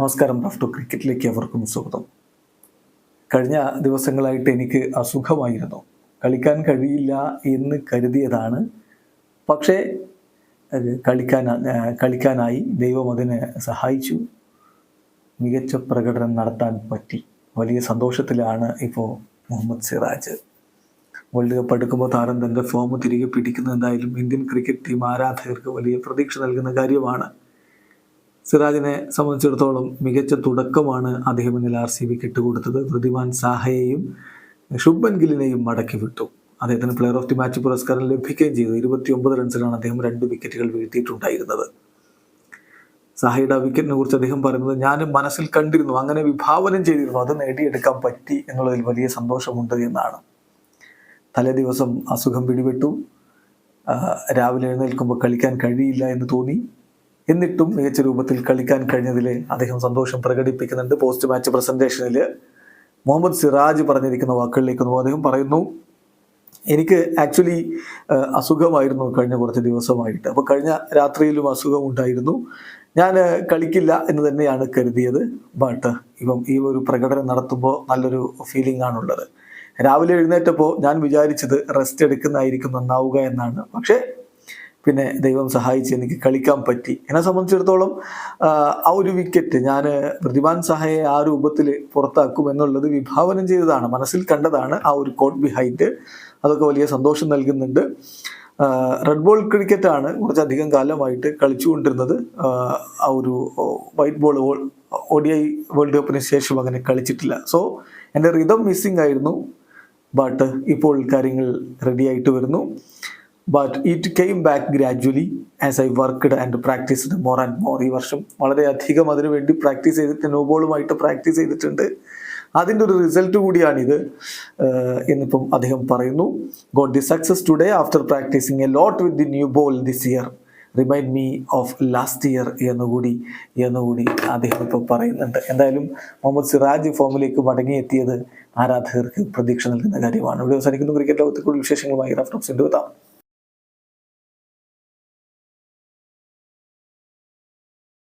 നമസ്കാരം rough to ക്രിക്കറ്റിലേക്ക് അവർക്കും സ്വാഗതം. കഴിഞ്ഞ ദിവസങ്ങളായിട്ട് എനിക്ക് അസുഖമായിരുന്നു. കളിക്കാൻ കഴിയില്ല എന്ന് കരുതിയതാണ്. പക്ഷേ കളിക്കാൻ കളിക്കാനായി ദൈവം അതിനെ സഹായിച്ചു. മികച്ച പ്രകടനം നടത്താൻ പറ്റി. വലിയ സന്തോഷത്തിലാണ് ഇപ്പോൾ മുഹമ്മദ് സിറാജ്. വേൾഡ് കപ്പ് എടുക്കുമ്പോൾ താരം തന്റെ ഫോം തിരികെ പിടിക്കുന്നതായാലും ഇന്ത്യൻ ക്രിക്കറ്റ് ടീം ആരാധകർക്ക് വലിയ പ്രതീക്ഷ നൽകുന്ന കാര്യമാണ്. സിറാജിനെ സംബന്ധിച്ചിടത്തോളം മികച്ച തുടക്കമാണ് അദ്ദേഹം ഇന്നലെ ആർ സി ബിക്ക് ഇട്ടുകൊടുത്തത് വൃതിമാൻ സാഹയെയും ശുഭൻ ഗില്ലിനെയും മടക്കി വിട്ടു. അദ്ദേഹത്തിന് പ്ലെയർ ഓഫ് ദി മാച്ച് പുരസ്കാരം ലഭിക്കുകയും ചെയ്തു. ഇരുപത്തി ഒമ്പത് റൺസിലാണ് അദ്ദേഹം രണ്ട് വിക്കറ്റുകൾ വീഴ്ത്തിയിട്ടുണ്ടായിരുന്നത്. സാഹയുടെ വിക്കറ്റിനെ കുറിച്ച് അദ്ദേഹം പറയുന്നത് ഞാനും മനസ്സിൽ കണ്ടിരുന്നു അങ്ങനെ വിഭാവനം ചെയ്തിരുന്നു. അത് നേടിയെടുക്കാൻ പറ്റി എന്നുള്ളതിൽ വലിയ സന്തോഷമുണ്ട് എന്നാണ്. തലേ ദിവസം അസുഖം പിടിപെട്ടു. രാവിലെ എഴുന്നേൽക്കുമ്പോൾ കളിക്കാൻ കഴിയില്ല എന്ന് തോന്നി. എന്നിട്ടും മികച്ച രൂപത്തിൽ കളിക്കാൻ കഴിഞ്ഞതിൽ അദ്ദേഹം സന്തോഷം പ്രകടിപ്പിക്കുന്നുണ്ട്. പോസ്റ്റ് മാച്ച് പ്രസന്റേഷനിൽ മുഹമ്മദ് സിറാജ് പറഞ്ഞിരിക്കുന്ന വാക്കുകളിലേക്ക് നോക്കുമ്പോൾ അദ്ദേഹം പറയുന്നു എനിക്ക് ആക്ച്വലി അസുഖമായിരുന്നു കഴിഞ്ഞ കുറച്ച് ദിവസമായിട്ട്. അപ്പോൾ കഴിഞ്ഞ രാത്രിയിലും അസുഖം ഉണ്ടായിരുന്നു. ഞാൻ കളിക്കില്ല എന്ന് തന്നെയാണ് കരുതിയത്. ബട്ട് ഇപ്പം ഈ ഒരു പ്രകടനം നടത്തുമ്പോൾ നല്ലൊരു ഫീലിംഗ് ആണുള്ളത്. രാവിലെ എഴുന്നേറ്റപ്പോൾ ഞാൻ വിചാരിച്ചത് റെസ്റ്റ് എടുക്കുന്നതായിരിക്കും നന്നാവുക എന്നാണ്. പക്ഷേ പിന്നെ ദൈവം സഹായിച്ച് എനിക്ക് കളിക്കാൻ പറ്റി. എന്നെ സംബന്ധിച്ചിടത്തോളം ആ, ഒരു വിക്കറ്റ് ഞാൻ പ്രതിഭാൻ സഹായെ ആ രൂപത്തിൽ പുറത്താക്കും എന്നുള്ളത് വിഭാവനം ചെയ്തതാണ്. മനസ്സിൽ കണ്ടതാണ് ആ ഒരു കോട്ട് ബിഹൈൻഡ് അതൊക്കെ വലിയ സന്തോഷം നൽകുന്നുണ്ട്. റെഡ് ബോൾ ക്രിക്കറ്റാണ് കുറച്ചധികം കാലമായിട്ട് കളിച്ചുകൊണ്ടിരുന്നത്. ആ, ആ ഒരു white ball O D I world കപ്പിന് ശേഷം അങ്ങനെ കളിച്ചിട്ടില്ല. സോ എന്റെ റിതം മിസ്സിംഗ് ആയിരുന്നു. ബട്ട് ഇപ്പോൾ കാര്യങ്ങൾ റെഡി ആയിട്ട് വരുന്നു. But it came back gradually as I worked and practised more and more ഈ വർഷം. വളരെയധികം അതിനുവേണ്ടി പ്രാക്ടീസ് ചെയ്തിട്ട് നോ ബോളുമായിട്ട് പ്രാക്ടീസ് ചെയ്തിട്ടുണ്ട്. അതിന്റെ ഒരു റിസൾട്ട് കൂടിയാണിത്. എന്നിപ്പം അദ്ദേഹം പറയുന്നു got the success today after practising a lot with the new ball this year remind me of last year എന്നുകൂടി എന്നുകൂടി അദ്ദേഹം ഇപ്പോൾ പറയുന്നുണ്ട്. എന്തായാലും മുഹമ്മദ് സിറാജ് ഫോമിലേക്ക് മടങ്ങിയെത്തിയത് ആരാധകർക്ക് പ്രതീക്ഷ നൽകുന്ന കാര്യമാണ്. ഇവിടെ അവസാനിക്കുന്നു. ക്രിക്കറ്റ് ലോകത്തെ കൂടുതൽ വിശേഷങ്ങളുമായി റഫ്റ്റോക്സിന്റെ എത്താം.